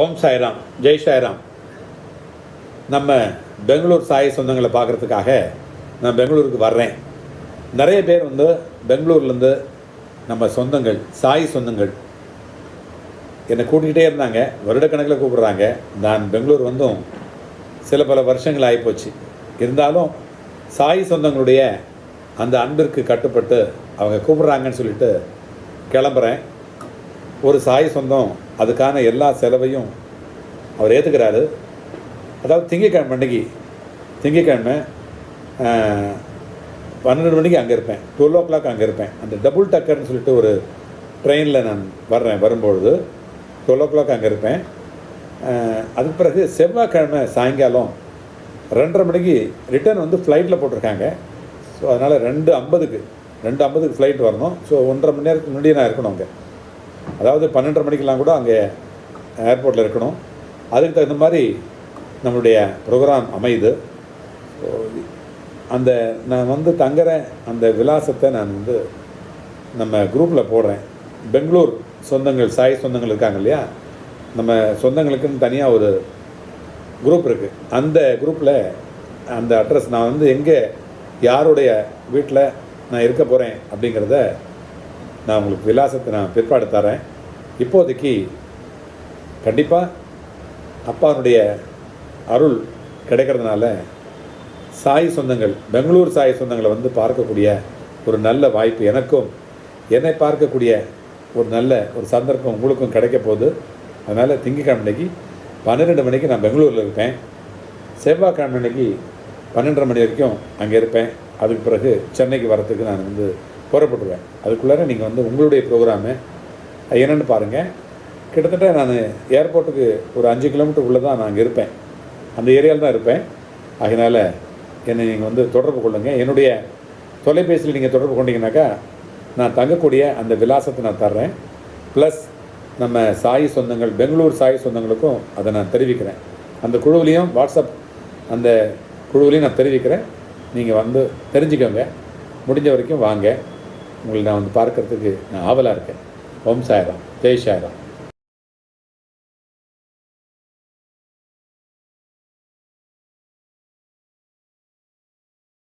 ஓம் சாய்ராம் ஜெய் சாய்ராம். நம்ம பெங்களூர் சாய் சொந்தங்களை பார்க்குறதுக்காக நான் பெங்களூருக்கு வர்றேன். நிறைய பேர் வந்து பெங்களூர்லேருந்து நம்ம சொந்தங்கள் சாய் சொந்தங்கள் என்னை கூட்டிகிட்டே இருந்தாங்க. வருடக்கணக்கில் கூப்பிட்றாங்க. நான் பெங்களூர் வந்தும் சில பல வருஷங்கள் ஆகிப்போச்சு. இருந்தாலும் சாய் சொந்தங்களுடைய அந்த அன்பிற்கு கட்டுப்பட்டு அவங்க கூப்பிட்றாங்கன்னு சொல்லிட்டு கிளம்புறேன். ஒரு சாய் சொந்தம் அதுக்கான எல்லா செலவையும் அவர் ஏற்றுக்கிறாரு அதாவது திங்கக்கிழமை அன்னைக்கு திங்கக்கிழமை பன்னெண்டு மணிக்கு அங்கே இருப்பேன். டுவெல் ஓ கிளாக் அங்கே இருப்பேன். அந்த டபுள் டக்கர்னு சொல்லிட்டு ஒரு ட்ரெயினில் நான் வர்றேன் வரும்பொழுது டுவெல் ஓ கிளாக் அங்கே இருப்பேன். அதுக்கு பிறகு செவ்வாய்க்கிழமை சாயங்காலம் ரெண்டரை மணிக்கு ரிட்டர்ன் வந்து ஃப்ளைட்டில் போட்டிருக்காங்க. ஸோ அதனால் ரெண்டு ஐம்பதுக்கு ரெண்டு ஐம்பதுக்கு ஃப்ளைட் வரணும். ஸோ ஒன்றரை மணி நேரத்துக்கு முன்னாடியே நான் இருக்கணும் அங்கே. அதாவது பன்னெண்டரை மணிக்கெலாம் கூட அங்கே ஏர்போர்ட்டில் இருக்கணும். அதுக்கு தகுந்த மாதிரி நம்மளுடைய ப்ரோக்ராம் அமையுது. அந்த நான் வந்து தங்குற அந்த விலாசத்தை நான் வந்து நம்ம குரூப்பில் போடுறேன். பெங்களூர் சொந்தங்கள் சாய் சொந்தங்கள் இருக்காங்க இல்லையா? நம்ம சொந்தங்களுக்குன்னு தனியாக ஒரு குரூப் இருக்குது அந்த குரூப்பில் அந்த அட்ரஸ் நான் வந்து எங்கே யாருடைய வீட்டில் நான் இருக்க போகிறேன் அப்படிங்கிறத நான் உங்களுக்கு விலாசத்தை நான் பிற்பாடு தரேன். இப்போதைக்கு கண்டிப்பாக அப்பாவுடைய அருள் கிடைக்கிறதுனால சாய் சொந்தங்கள் பெங்களூர் சாய் சொந்தங்களை வந்து பார்க்கக்கூடிய ஒரு நல்ல வாய்ப்பு எனக்கும் என்னை பார்க்கக்கூடிய ஒரு நல்ல ஒரு சந்தர்ப்பம் உங்களுக்கும் கிடைக்க போகுது. அதனால் திங்கக்கிழமைக்கு பன்னிரெண்டு மணிக்கு நான் பெங்களூரில் இருப்பேன். செவ்வாய்க்கிழமை அன்னைக்கு பன்னெண்டரை மணி வரைக்கும் அங்கே இருப்பேன். அதுக்கு பிறகு சென்னைக்கு வரத்துக்கு நான் வந்து புறப்படுவேன். அதுக்குள்ளார நீங்கள் வந்து உங்களுடைய ப்ரோக்ராமு என்னென்னு பாருங்கள் கிட்டத்தட்ட நான் ஏர்போர்ட்டுக்கு ஒரு அஞ்சு கிலோமீட்டர் உள்ளே தான் நான் அங்கே இருப்பேன். அந்த ஏரியாவில் தான் இருப்பேன். அதனால் என்னை நீங்கள் வந்து தொடர்பு கொள்ளுங்கள் என்னுடைய தொலைபேசியில் நீங்கள் தொடர்பு கொண்டீங்கன்னாக்கா நான் தங்கக்கூடிய அந்த விலாசத்தை நான் தர்றேன். ப்ளஸ் நம்ம சாய் சொந்தங்கள் பெங்களூர் சாய் சொந்தங்களுக்கும் அதை நான் தெரிவிக்கிறேன். அந்த குழுவிலையும் வாட்ஸ்அப் அந்த குழுவிலையும் நான் தெரிவிக்கிறேன். நீங்கள் வந்து தெரிஞ்சுக்கோங்க. முடிஞ்ச வரைக்கும் வாங்க. உங்களை நான் வந்து பார்க்கறதுக்கு நான் ஆவலாக இருக்கேன். ஓம் சாய்ராம். ஜெய் சாய்ராம்.